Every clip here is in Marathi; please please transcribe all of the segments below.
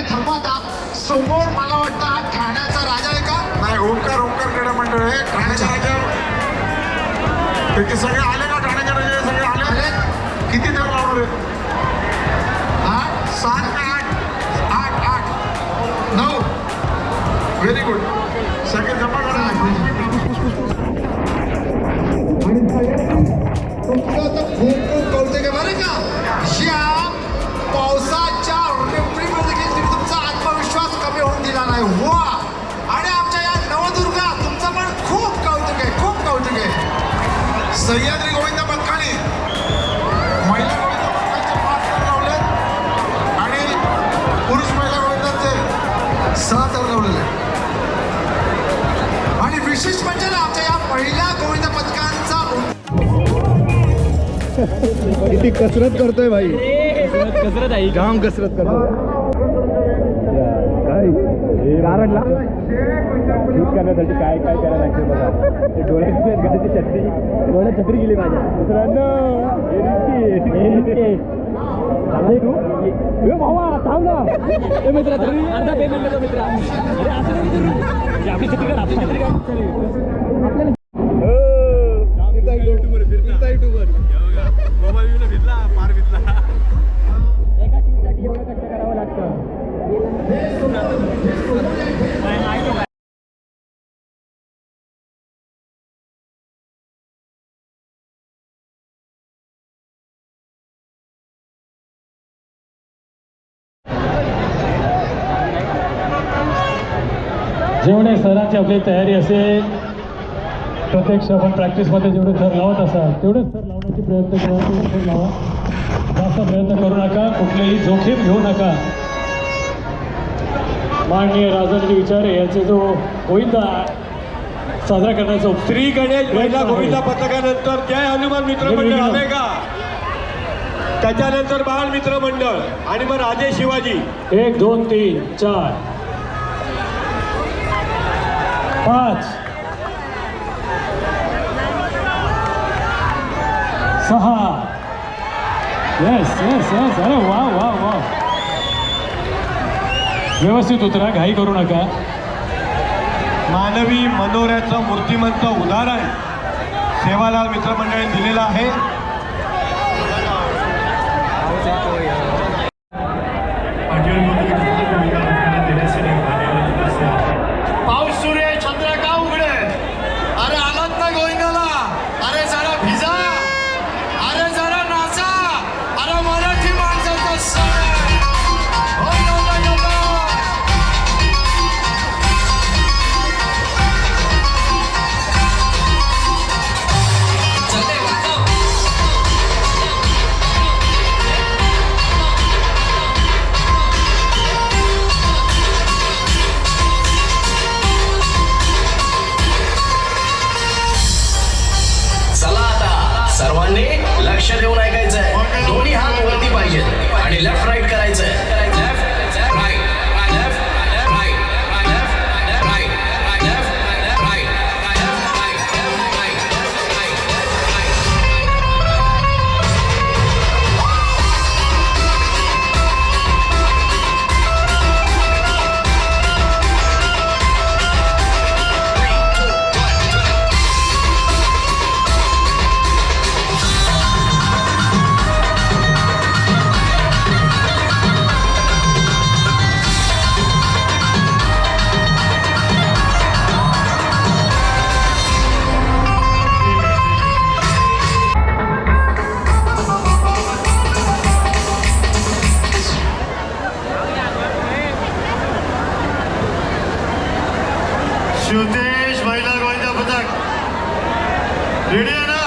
मिनिटचे थांबा समोर मला वाटतं हा ठाण्याचा राजा आहे का? नाही ओंकार ओंकार क्रीडा मंडळ आहे. ठाण्याच्या राजा. ते सगळे आले का ठाण्याच्या राजा? सगळे आले? आले. किती जण लावले आठ सात आठ आठ आठ नऊ. व्हेरी गुड सगळे जमा करा. खूप खूप कौतुक आहे बरं का? सह्याद्री गोविंद पथकाने महिला गोविंद पथकाचे पाच तर लावले आणि पुरुष महिला गोविंदाचे लावलेले. आणि विशेष म्हणजे ना आमच्या या महिला गोविंद पथकांचा किती कसरत करतोय भाई. कसरत कसरत आहे. जाम कसरत करतोय. काय? शूट करण्यासाठी काय काय करायला लागते बघा. ते डोळ्यात गाडीची छत्री. डोळ्यात छत्री गेली माझ्या. मित्रांनो तू. भावा थांब ना. ए मित्रा अर्धा पेमेंट मित्रा. आपली छत्री. आपल्याला जेवढे सरांची आपली तयारी असेल प्रत्यक्ष आपण प्रॅक्टिसमध्ये जेवढे थर लावत असाल तेवढेच थर लावण्याची प्रयत्न करा तेवढे थर लावा. जास्त प्रयत्न करू नका कुठलीही जोखीम घेऊ नका. माननीय राजनजी विचारे यांचे जो गोविंदा साजरा करण्याचा श्री गणेश महिला गोविंदा पथकानंतर जय हनुमान मित्र मंडळ आले का त्याच्यानंतर बाळ मित्र मंडळ आणि मग राजे शिवाजी. एक दोन तीन चार. पाच. सहा. येस येस येस अरे वा वा वा. व्यवस्थित उतरा घाई करू नका. मानवी मनोऱ्याचं मूर्तिमंत उदाहरण सेवालाल मित्रमंडळी दिलेलं आहे. रेडी आहे ना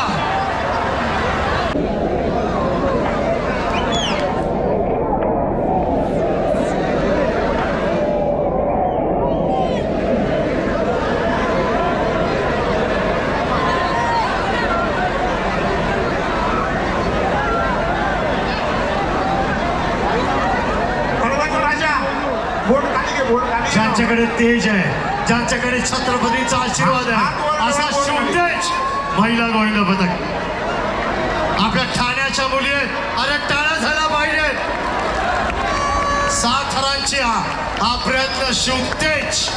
पळवाचा राजा बोट खाली घे बोट खाली घे. ज्यांच्याकडे तेज आहे ज्यांच्याकडे छत्रपतीचा आशीर्वाद आहे असा शिवतेज महिला गोविंद पथक. आपल्या ठाण्याच्या मुली आहेत. अरे टाळा झाला पाहिजे. सात हरांची हा प्रयत्न शिवतेच.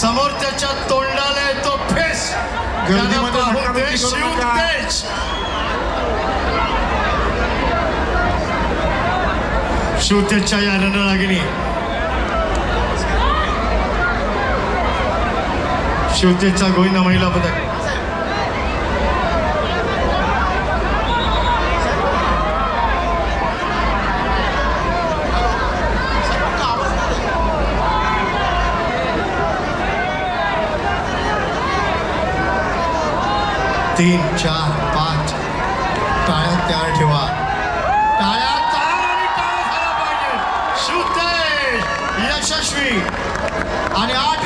समोर त्याच्या तोंडाला येतो फेस. शिवतेच. शिवतेच्या या रणरागिणी शिवतेचा गोविंदा महिला पदक तीन चार पाच. टाळ्या तयार ठेवा. टाळ्या पाहिजे. शुद्ध यशस्वी. आणि आठ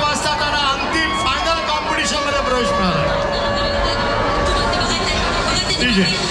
Боже!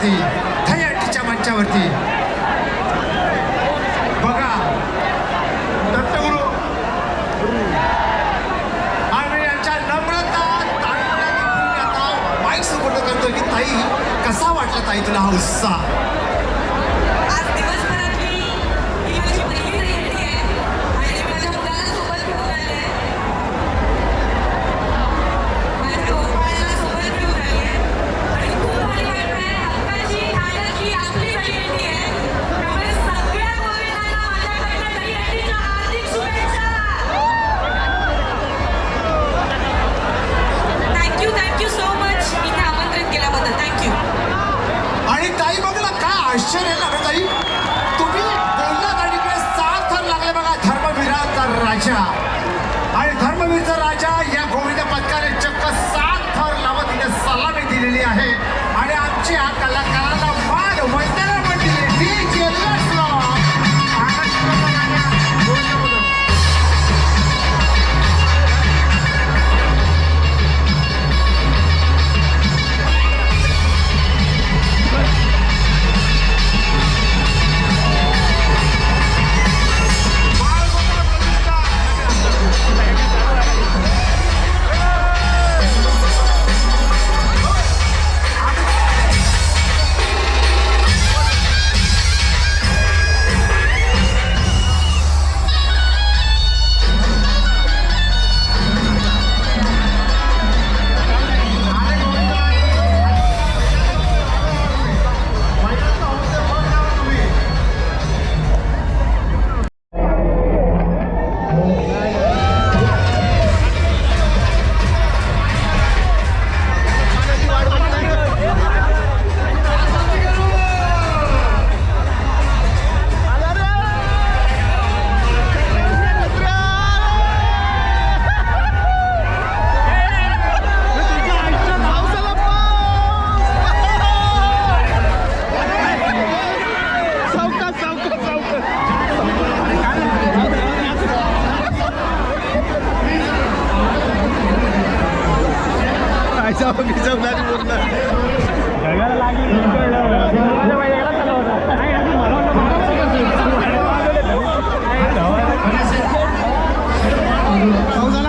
मंचावरती थयाटीच्या मंचावरती. बघा दत्तगुरु. आणि यांच्या नम्रता ताळमेळाने आता माईक करतो की ताई कसा वाटला ताई तुला हा उत्साह?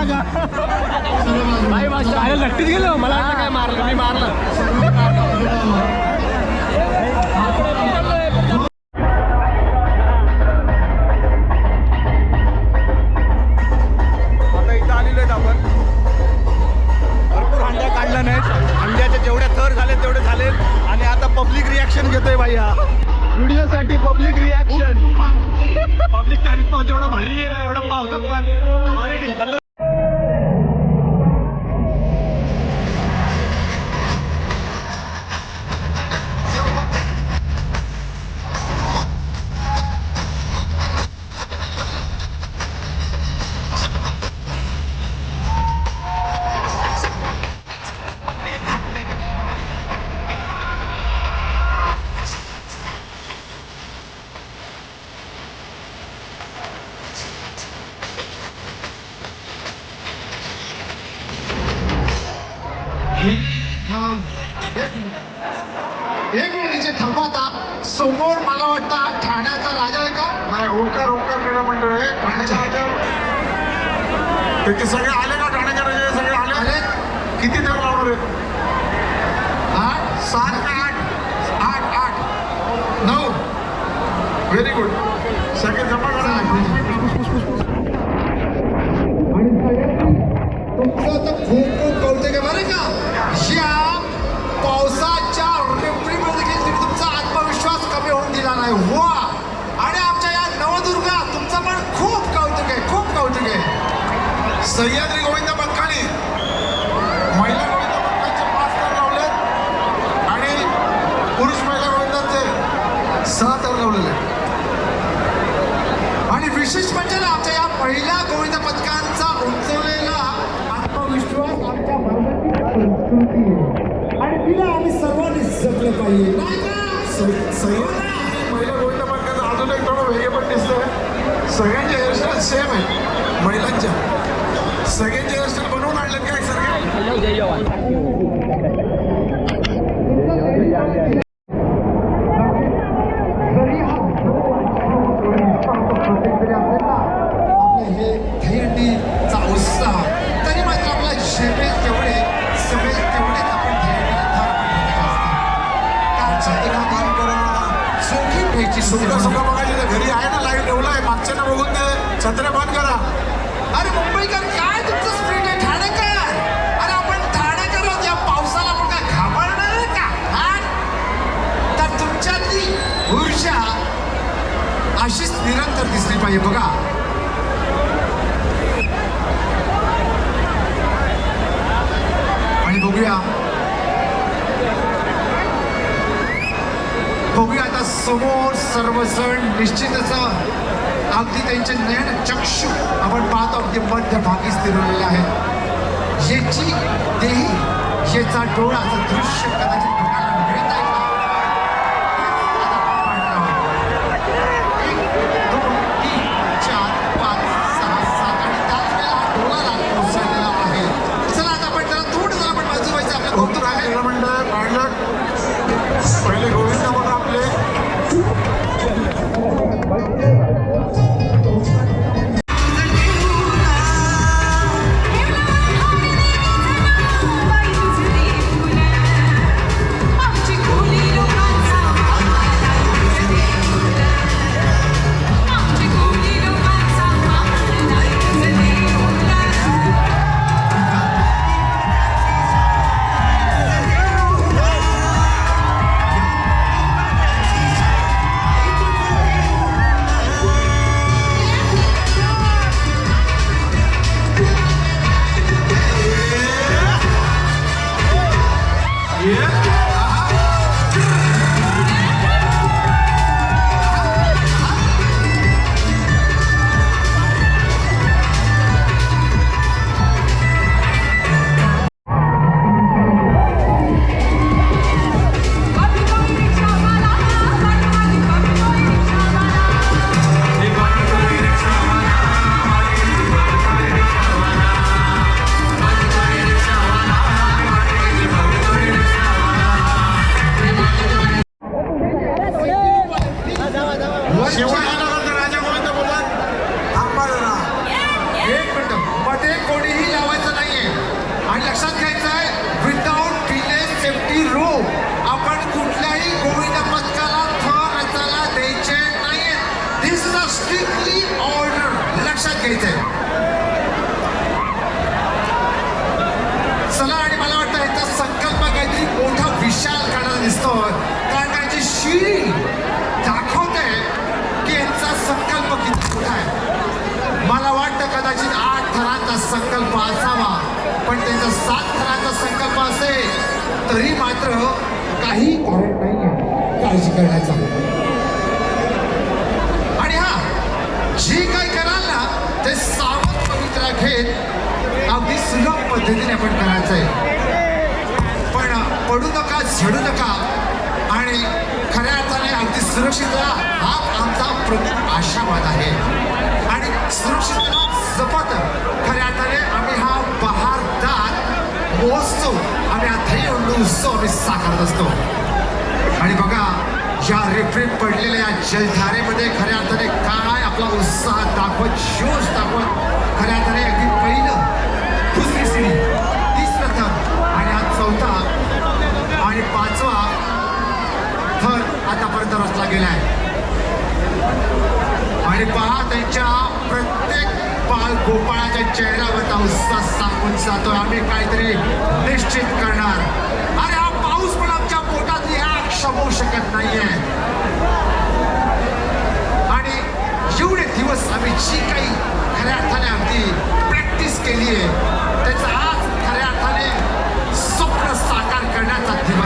का? बाई मास्टर अरे लट्टीत गेलो. मला काय मारलं. मी मारलं. पब्लिक रिॲक्शन घेतोय भाई हा व्हिडिओसाठी पब्लिक रिॲक्शन. पब्लिक जेवढं भारी आहे एवढं पावसात एक मिनिट थांबवता आता समोर मला वाटतं ठाण्याचा राजा आहे का नाही ओंकार ओंकार क्रीडा मंडळ आहे ठाण्याचा राजा ते सगळे आले सह्याद्री गोविंद पंखाने महिला गोविंद पंखांचे पाच तर लावले आणि पुरुष महिला गोविंदांचे सहा तर लावलेले आणि विशेष म्हणजे ना आमच्या या पहिल्या गोविंद पथकांचा उंचवलेला आत्मविश्वास आमच्या भारताची संस्कृती आहे आणि तिला आम्ही सर्वांनी जपलं पाहिजे सह्याद्री महिला गोविंद पंखाचं अजून एक थोडं वेगळे पण दिसतंय सगळ्यांचे हेअरस्टाईल सेम आहे महिलांच्या सगळ्यांचे हेअरस्टाईल बनवून आणलं काय सगळे प्रत्येक ना हे उत्साह तरी तेवढे घ्यायची सुद्धा बघायची घरी आहे ना लाइट ठेवलाय मागच्या बघून ते छत्र्या बंद करा. निरंतर बघा. आणि बघूया. बघूया आता समोर सर्वजण निश्चितच अगदी त्यांचे नयन चक्षु आपण पाहतो अगदी मध्यभागी स्थिरलेले आहेत. याची देही याचा डोळा दृश्य कदाचित पण त्यांचा सात थरांचा संकल्प असेल तरी मात्र काही कारण नाही आहे काळजी करण्याचा आणि हा जे काही कराल ना ते सावध पवित्रा घेत अगदी सुलभ पद्धतीने आपण करायचं आहे पण पडू नका झडू नका आणि खऱ्या अर्थाने अगदी सुरक्षित हा आमचा प्रमुख आशावाद आहे. आणि सुरक्षित जपत खऱ्या अर्थाने आम्ही हा बहारदार महोत्सव आम्ही हा दहीहंडी उत्सव आम्ही साकारत असतो आणि बघा या रेफरीत पडलेल्या या जलधारेमध्ये खऱ्या अर्थाने काय आपला उत्साह दाखवत जोश दाखवत खऱ्या अर्थाने अगदी पहिलं दुसरी सिडी तीस थर आणि हा चौथा आणि पाचवा थर आतापर्यंत रचला गेलाय आणि पहा त्यांच्या प्रत्येक बाल गोपाळाच्या चेहऱ्यावरचा उत्साह सांगून जातो. आम्ही काहीतरी निश्चित करणार. होऊ शकत नाहीये. आणि एवढे दिवस आम्ही जी काही खऱ्या अर्थाने आमची प्रॅक्टिस केली आहे त्याचा आज खऱ्या अर्थाने स्वप्न साकार करण्याचा दिवस